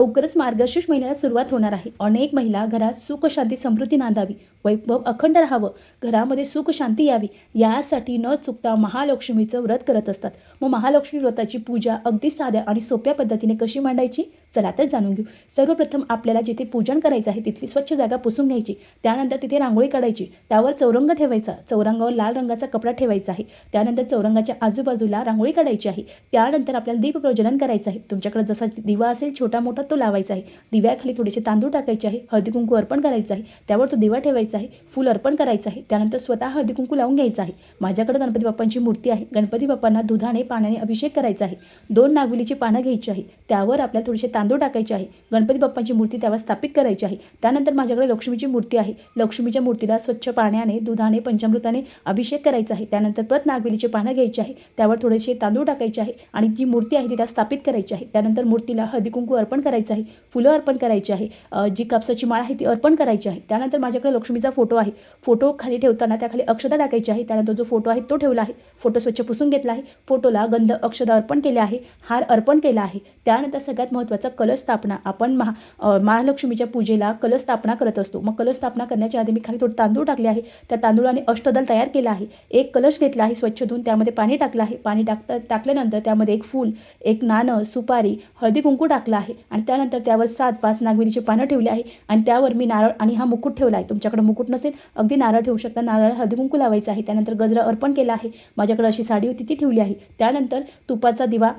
लवकरच मार्गशीर्ष महिन्याला सुरुवात होणार आहे. अनेक महिला घरात सुख शांती समृद्धी नांदावी. वैभव अखंड राहावं. घरामध्ये सुख शांती यावी. यासाठी न चुकता महालक्ष्मीचं व्रत करत असतात. मग महालक्ष्मी व्रताची पूजा अगदी साध्या आणि सोप्या पद्धतीने कशी मांडायची? चला तर जाणून घेऊ. सर्वप्रथम आपल्याला जिथे पूजन करायचं आहे तिथली स्वच्छ जागा पुसून घ्यायची. त्यानंतर तिथे रांगोळी काढायची. त्यावर चौरंग ठेवायचा. चौरंगावर लाल रंगाचा कपडा ठेवायचा आहे. त्यानंतर चौरंगाच्या आजूबाजूला रांगोळी काढायची आहे. त्यानंतर आपल्याला दीप प्रज्वलन करायचं आहे. तुमच्याकडे जसा दिवा असेल छोटा मोठा तो लावायचा आहे. दिव्याखाली थोडेसे तांदूळ टाकायचे आहे. हळदी कुंकू अर्पण करायचं आहे. त्यावर तो दिवा ठेवायचा आहे. फूल अर्पण करायचं आहे. त्यानंतर स्वतः हळदी कुंकू लावून घ्यायचा आहे. माझ्याकडे गणपती बाप्पांची मूर्ती आहे. गणपती बाप्पांना दुधाने पाण्याने अभिषेक करायचा आहे. दोन नागुलीची पानं घ्यायची आहे. त्यावर आपल्याला थोडेसे तांदूळ टाकायचे आहे. गणपती बाप्पांची मूर्ती त्यावर स्थापित करायची आहे. त्यानंतर माझ्याकडे लक्ष्मीची मूर्ती आहे. लक्ष्मीच्या मूर्तीला स्वच्छ पाण्याने दुधाने पंचामृताने अभिषेक करायचा आहे. त्यानंतर परत नागवेलीचे पानं घ्यायची आहे. त्यावर थोडेसे तांदूळ टाकायचे आहे आणि जी मूर्ती आहे ती त्या स्थापित करायची आहे. त्यानंतर मूर्तीला हळदीकुंकू अर्पण करायचं आहे. फुलं अर्पण करायची आहे. जी कापसाची माळ आहे ती अर्पण करायची आहे. त्यानंतर माझ्याकडे लक्ष्मीचा फोटो आहे. फोटो खाली ठेवताना त्याखाली अक्षता टाकायची आहे. त्यानंतर जो फोटो आहे तो ठेवला आहे. फोटो स्वच्छ पुसून घेतला आहे. फोटोला गंध अक्षता अर्पण केले आहे. हार अर्पण केला आहे. त्यानंतर सगळ्यात महत्त्वाचा कलश स्थापना आपण महा महालक्ष्मीच्या पूजेला कलश स्थापना करत असतो. मग कलश स्थापना करण्याच्या आधी मी खाली थोडे तांदूळ टाकले आहे. त्या तांदूळाने अष्टदल तयार केला आहे. एक कलश घेतला आहे स्वच्छ धुवून त्यामध्ये पाणी टाकलं आहे. पाणी टाकता टाकल्यानंतर त्यामध्ये एक फूल एक नाणं सुपारी हळदी कुंकू टाकलं आहे. आणि त्यानंतर त्यावर सात पाच नागवेलीची पानं ठेवली आहे. आणि त्यावर मी नारळ आणि हा मुकुट ठेवला आहे. तुमच्याकडे मुकुट नसेल अगदी नारळ ठेवू शकता. नारळ हळदी कुंकू लावायचं आहे. त्यानंतर गजरा अर्पण केला आहे. माझ्याकडे अशी साडी होती ती ठेवली आहे. त्यानंतर तुपाचा दिवा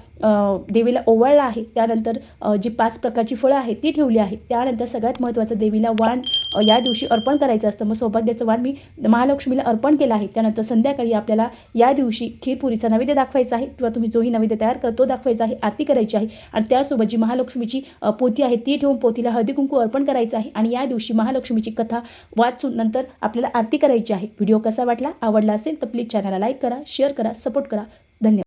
देवीला ओवाळला आहे. त्यानंतर जी पाच प्रकारची फळं आहेत ती ठेवली आहे त्यानंतर सगळ्यात महत्त्वाचं देवीला वाण या दिवशी अर्पण करायचं असतं. मग सौभाग्याचं वाण मी महालक्ष्मीला अर्पण केलं आहे. त्यानंतर संध्याकाळी आपल्याला या दिवशी खीरपुरीचा नैवेद्य दाखवायचा आहे किंवा तुम्ही जोही नैवेद्य तयार करतो तो दाखवायचा आहे आरती करायची आहे. आणि त्यासोबत जी महालक्ष्मीची पोती पोथी आहे ती ठेवून पोथीला हळदी कुंकू अर्पण करायचं आहे. आणि या दिवशी महालक्ष्मीची कथा वाचून नंतर आपल्याला आरती करायची आहे. व्हिडिओ कसा वाटला आवडला असेल तर प्लीज चॅनलला लाईक करा शेअर करा सपोर्ट करा. धन्यवाद.